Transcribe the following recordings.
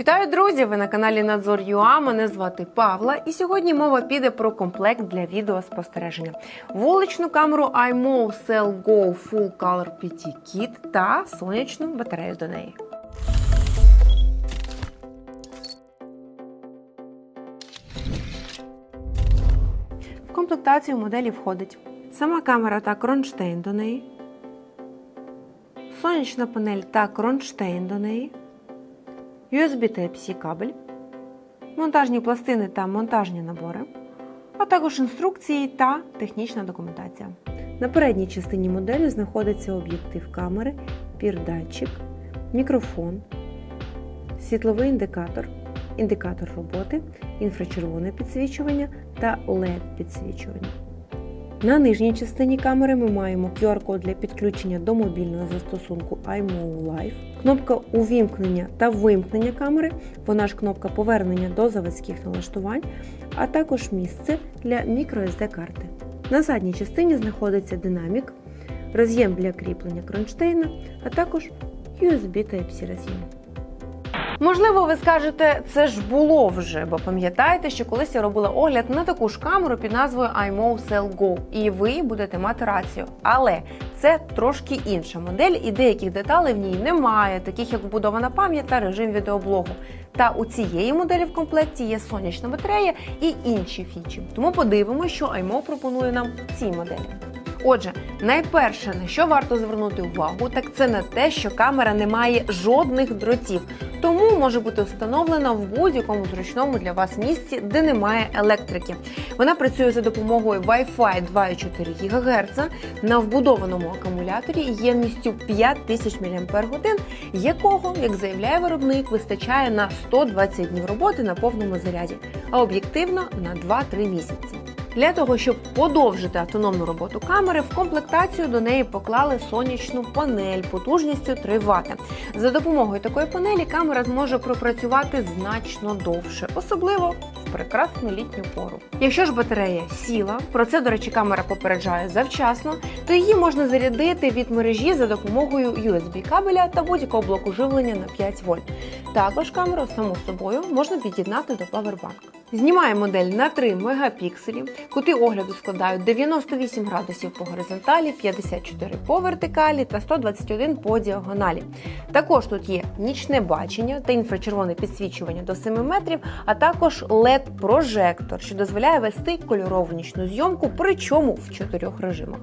Вітаю, друзі! Ви на каналі Надзор ЮА. Мене звати Павла, і сьогодні мова піде про комплект для відеоспостереження. Вуличну камеру iMo Cell Go Full Color PT Kit та сонячну батарею до неї. В комплектацію моделі входить сама камера та кронштейн до неї, сонячна панель та кронштейн до неї. USB Type-C кабель, монтажні пластини та монтажні набори, а також інструкції та технічна документація. На передній частині моделі знаходиться об'єктив камери, пір-датчик, мікрофон, світловий індикатор, індикатор роботи, інфрачервоне підсвічування та LED-підсвічування. На нижній частині камери ми маємо QR-код для підключення до мобільного застосунку iMove Live, кнопка увімкнення та вимкнення камери, вона ж кнопка повернення до заводських налаштувань, а також місце для microSD карти. На задній частині знаходиться динамік, роз'єм для кріплення кронштейна, а також USB Type-C роз'єм. Можливо, ви скажете, це ж було вже, бо пам'ятаєте, що колись я робила огляд на таку ж камеру під назвою iMo Cell Go, і ви будете мати рацію. Але це трошки інша модель, і деяких деталей в ній немає, таких як вбудована пам'ять та режим відеоблогу. Та у цієї моделі в комплекті є сонячна батарея і інші фічі. Тому подивимося, що iMo пропонує нам в цій моделі. Отже, найперше, на що варто звернути увагу, так це на те, що камера не має жодних дротів, тому може бути встановлена в будь-якому зручному для вас місці, де немає електрики. Вона працює за допомогою Wi-Fi 2,4 ГГц на вбудованому акумуляторі ємністю 5000 мАч, якого, як заявляє виробник, вистачає на 120 днів роботи на повному заряді, а об'єктивно на 2-3 місяці. Для того, щоб подовжити автономну роботу камери, в комплектацію до неї поклали сонячну панель потужністю 3 Вт. За допомогою такої панелі камера зможе пропрацювати значно довше, особливо в прекрасну літню пору. Якщо ж батарея сіла, про це, до речі, камера попереджає завчасно, то її можна зарядити від мережі за допомогою USB кабеля та будь-якого блоку живлення на 5 вольт. Також камеру само собою можна під'єднати до павербанку. Знімає модель на 3 мегапікселі. Кути огляду складають 98 градусів по горизонталі, 54 по вертикалі та 121 по діагоналі. Також тут є нічне бачення та інфрачервоне підсвічування до 7 метрів, а також LED-прожектор, що дозволяє вести кольорову нічну зйомку, причому в чотирьох режимах.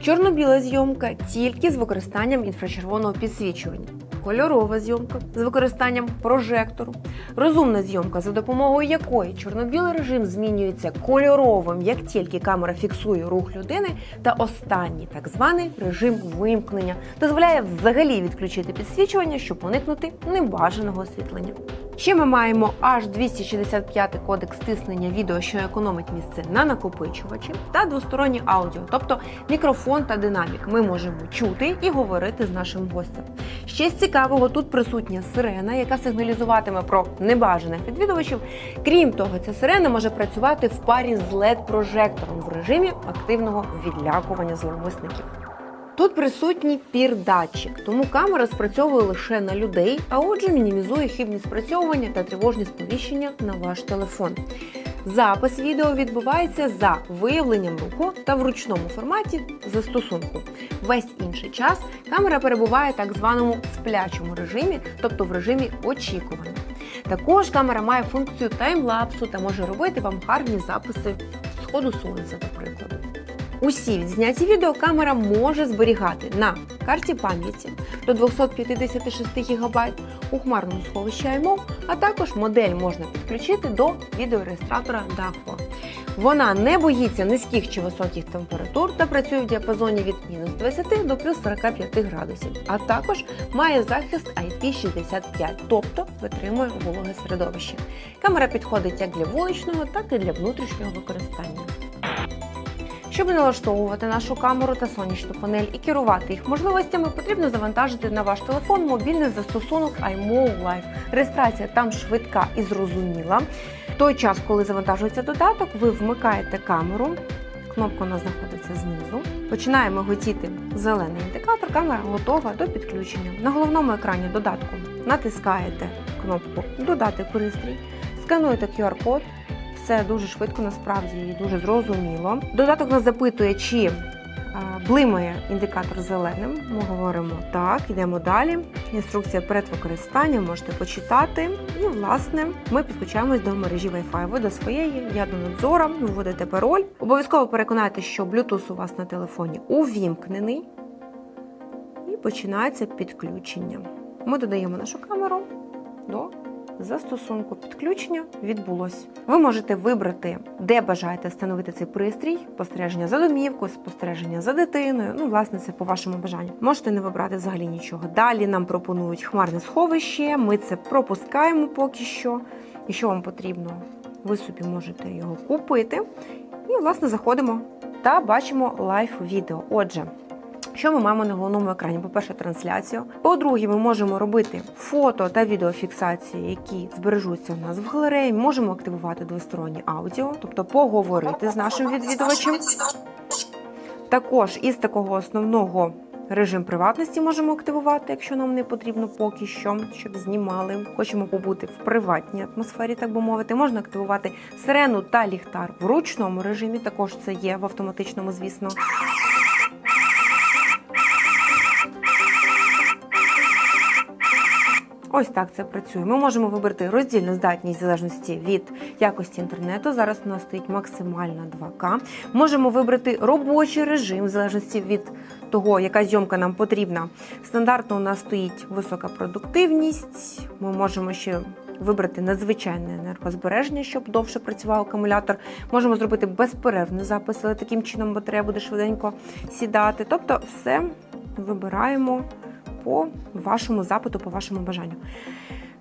Чорно-біла зйомка тільки з використанням інфрачервоного підсвічування. Кольорова зйомка з використанням прожектору, розумна зйомка, за допомогою якої чорно-білий режим змінюється кольоровим, як тільки камера фіксує рух людини, та останній так званий режим вимкнення дозволяє взагалі відключити підсвічування, щоб уникнути небажаного освітлення. Ще ми маємо аж 265 кодекс стиснення відео, що економить місце на накопичувачі, та двостороннє аудіо, тобто мікрофон та динамік. Ми можемо чути і говорити з нашим гостем. Ще з цікавого тут присутня сирена, яка сигналізуватиме про небажаних відвідувачів. Крім того, ця сирена може працювати в парі з LED-прожектором в режимі активного відлякування зловмисників. Тут присутній пір-датчик, тому камера спрацьовує лише на людей, а отже, мінімізує хибні спрацьовування та тривожні сповіщення на ваш телефон. Запис відео відбувається за виявленням руху та в ручному форматі застосунку. Весь інший час камера перебуває в так званому сплячому режимі, тобто в режимі очікування. Також камера має функцію таймлапсу та може робити вам гарні записи сходу сонця, до прикладу. Усі відзняті відео камера може зберігати на карті пам'яті до 256 ГБ у хмарному сховищі iMov, а також модель можна підключити до відеореєстратора DAFO. Вона не боїться низьких чи високих температур та працює в діапазоні від мінус 20 до плюс 45 градусів, а також має захист IP65, тобто витримує вологе середовище. Камера підходить як для вуличного, так і для внутрішнього використання. Щоб налаштовувати нашу камеру та сонячну панель і керувати їх можливостями, потрібно завантажити на ваш телефон мобільний застосунок iMove Live. Реєстрація там швидка і зрозуміла. В той час, коли завантажується додаток, ви вмикаєте камеру. Кнопка у нас знаходиться знизу. Починаємо готіти зелений індикатор. Камера готова до підключення. На головному екрані додатку натискаєте кнопку Додати пристрій, скануєте QR-код. Все дуже швидко, насправді і дуже зрозуміло. Додаток нас запитує, чи блимає індикатор зеленим. Ми говоримо так, йдемо далі. Інструкція перед використанням можете почитати. І, власне, ми підключаємось до мережі Wi-Fi. Ви до своєї, я до надзора, вводите пароль. Обов'язково переконайте, що Bluetooth у вас на телефоні увімкнений. І починається підключення. Ми додаємо нашу камеру до застосунку. Підключення відбулось. Ви можете вибрати, де бажаєте встановити цей пристрій, спостереження за домівкою, спостереження за дитиною. Ну, власне, це по вашому бажанню. Можете не вибрати взагалі нічого. Далі нам пропонують хмарне сховище. Ми це пропускаємо поки що. Якщо вам потрібно, ви собі можете його купити. І, власне, заходимо та бачимо лайв відео. Отже. Що ми маємо на головному екрані? По-перше, трансляцію. По-друге, ми можемо робити фото та відеофіксації, які збережуться у нас в галереї. Можемо активувати двостороннє аудіо, тобто поговорити з нашим відвідувачем. Також із такого основного режим приватності можемо активувати, якщо нам не потрібно поки що, щоб знімали. Хочемо побути в приватній атмосфері, так би мовити. Можна активувати сирену та ліхтар в ручному режимі. Також це є в автоматичному, звісно. Ось так це працює. Ми можемо вибрати роздільну здатність в залежності від якості інтернету. Зараз у нас стоїть максимальна 2К. Можемо вибрати робочий режим в залежності від того, яка зйомка нам потрібна. Стандартно у нас стоїть висока продуктивність. Ми можемо ще вибрати надзвичайне енергозбереження, щоб довше працював акумулятор. Можемо зробити безперервний запис, але таким чином батарея буде швиденько сідати. Тобто, все вибираємо по вашому запиту, по вашому бажанню.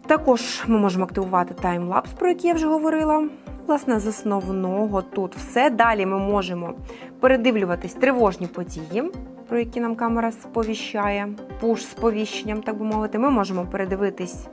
Також ми можемо активувати таймлапс, про який я вже говорила. Власне, з основного тут все. Далі ми можемо передивлюватись тривожні події, про які нам камера сповіщає, пуш сповіщенням, так би мовити. Ми можемо передивитись,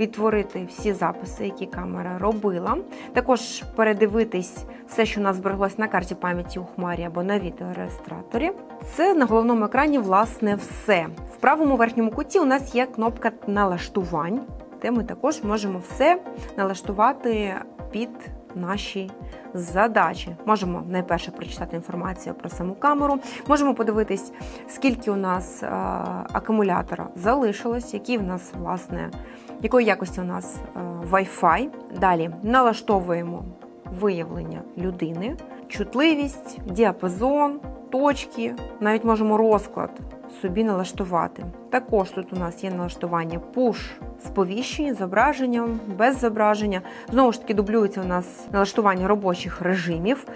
відтворити всі записи, які камера робила. Також передивитись все, що у нас збереглось на карті пам'яті у хмарі або на відеореєстраторі. Це на головному екрані, власне, все. Правому верхньому куті у нас є кнопка налаштувань, де ми також можемо все налаштувати під наші задачі. Можемо найперше прочитати інформацію про саму камеру. Можемо подивитись, скільки у нас е, акумулятора залишилось, які в нас, власне, якої якості у нас е, Wi-Fi. Далі налаштовуємо виявлення людини, чутливість, діапазон, точки, навіть можемо розклад собі налаштувати. Також тут у нас є налаштування push сповіщення, зображенням, без зображення. Знову ж таки, дублюється у нас налаштування робочих режимів.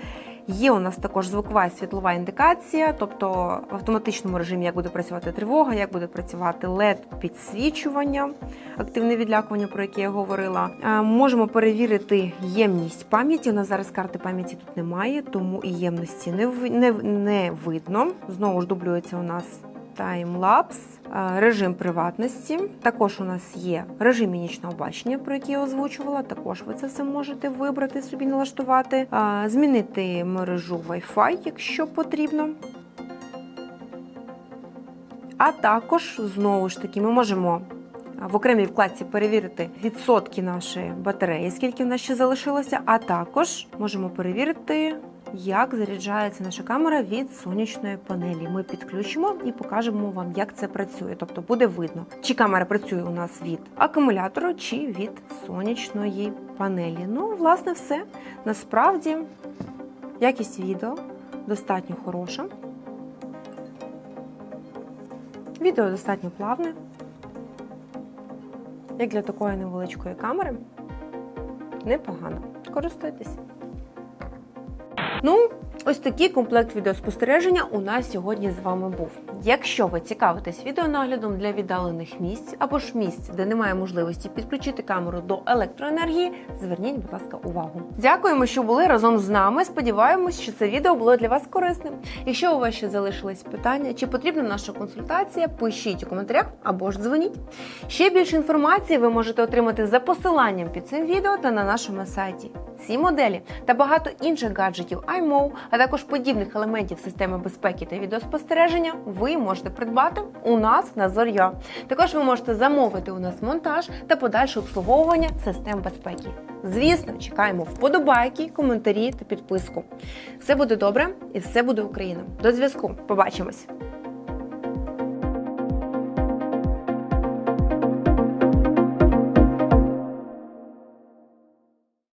Є у нас також звукова і світлова індикація, тобто в автоматичному режимі, як буде працювати тривога, як буде працювати led підсвічування, активне відлякування, про яке я говорила. Е, Можемо перевірити ємність пам'яті. У нас зараз карти пам'яті тут немає, тому і ємності не, не, не видно. Знову ж дублюється у нас таймлапс, е, режим приватності. Також у нас є режим нічного бачення, про який я озвучувала. Також ви це все можете вибрати собі, налаштувати, Е, змінити мережу Wi-Fi, якщо потрібно. А також знову ж таки ми можемо в окремій вкладці перевірити відсотки нашої батареї, скільки в нас ще залишилося, а також можемо перевірити, як заряджається наша камера від сонячної панелі. Ми підключимо і покажемо вам, як це працює. Тобто буде видно, чи камера працює у нас від акумулятора, чи від сонячної панелі. Ну, власне, все. Насправді якість відео достатньо хороша. Відео достатньо плавне, як для такої невеличкої камери. Непогано. Користуйтесь. Ну, ось такий комплект відеоспостереження у нас сьогодні з вами був. Якщо ви цікавитесь відеонаглядом для віддалених місць або ж місць, де немає можливості підключити камеру до електроенергії, зверніть, будь ласка, увагу. Дякуємо, що були разом з нами. Сподіваємось, що це відео було для вас корисним. Якщо у вас ще залишились питання, чи потрібна наша консультація, пишіть у коментарях або ж дзвоніть. Ще більше інформації ви можете отримати за посиланням під цим відео та на нашому сайті. Ці моделі та багато інших гаджетів iMO, а також подібних елементів системи безпеки та відеоспостереження ви ви можете придбати у нас на Зор'я. Також ви можете замовити у нас монтаж та подальше обслуговування систем безпеки. Звісно, чекаємо вподобайки, коментарі та підписку. Все буде добре і все буде Україна. До зв'язку. Побачимось!